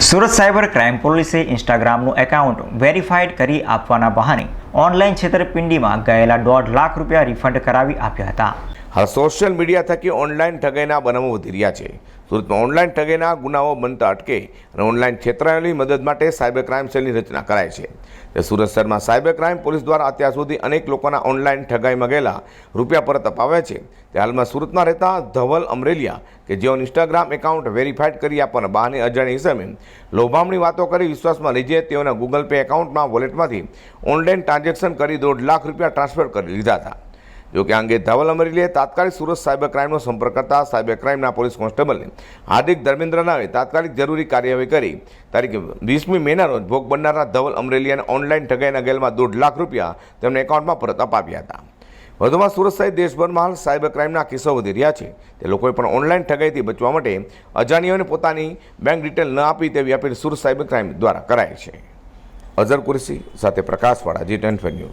Surat cyber crime પોલીસે ઇન્સ્ટાગ્રામનું account verified કરી આપવાના બહાને ઓનલાઈન છેતરપિંડીમાં ગયેલા દોઢ લાખ રૂપિયા રિફંડ કરાવી આપ્યા હતા. હાલ સોશિયલ મીડિયા થકી ઓનલાઈન ઠગાઈના બનાવો વધી રહ્યા છે. સુરતમાં ઓનલાઈન ઠગાઈના ગુનાઓ બનતા અટકે અને ઓનલાઈન છેતરાયેલી મદદ માટે સાયબર ક્રાઇમ સેલની રચના કરાય છે. સુરત શહેરમાં સાયબર ક્રાઇમ પોલીસ દ્વારા અત્યાર સુધી અનેક લોકોના ઓનલાઈન ઠગાઈમાં ગયેલા રૂપિયા પરત અપાવ્યા છે. તે હાલમાં સુરતમાં રહેતા ધવલ અમરેલિયા, કે જેઓ ઇન્સ્ટાગ્રામ એકાઉન્ટ વેરીફાઈડ કરી આપવાના બહાને અજાણી હિસાબે લોભામણી વાતો કરી વિશ્વાસમાં લઈ જઈ તેઓના ગૂગલ પે એકાઉન્ટમાં વોલેટમાંથી ઓનલાઈન ટ્રાન્ઝેક્શન કરી દોઢ લાખ રૂપિયા ટ્રાન્સફર કરી લીધા હતા. જો કે અંગે ધવલ અમરેલીએ તાત્કાલિક સુરત સાયબર ક્રાઇમનો સંપર્ક કરતા સાયબર ક્રાઇમના પોલીસ કોન્સ્ટેબલને હાર્દિક ધર્મેન્દ્ર નાવે તાત્કાલિક જરૂરી કાર્યવાહી કરી. તારીખ વીસમી મેના રોજ ભોગ બનનારા ધવલ અમરેલીયાને ઓનલાઈન ઠગાઈના ગેલમાં દોઢ લાખ રૂપિયા તેમના એકાઉન્ટમાં પરત અપાવ્યા હતા. વધુમાં સુરત સહિત દેશભરમાં હાલ સાયબર ક્રાઇમના કિસ્સો વધી રહ્યા છે. તે લોકોએ પણ ઓનલાઈન ઠગાઈથી બચવા માટે અજાણ્યોને પોતાની બેંક ડિટેલ ન આપી તેવી અપીલ સુરત સાયબર ક્રાઇમ દ્વારા કરાય છે. અઝર કુરશી સાથે પ્રકાશવાળા જી ટેન ન્યૂઝ.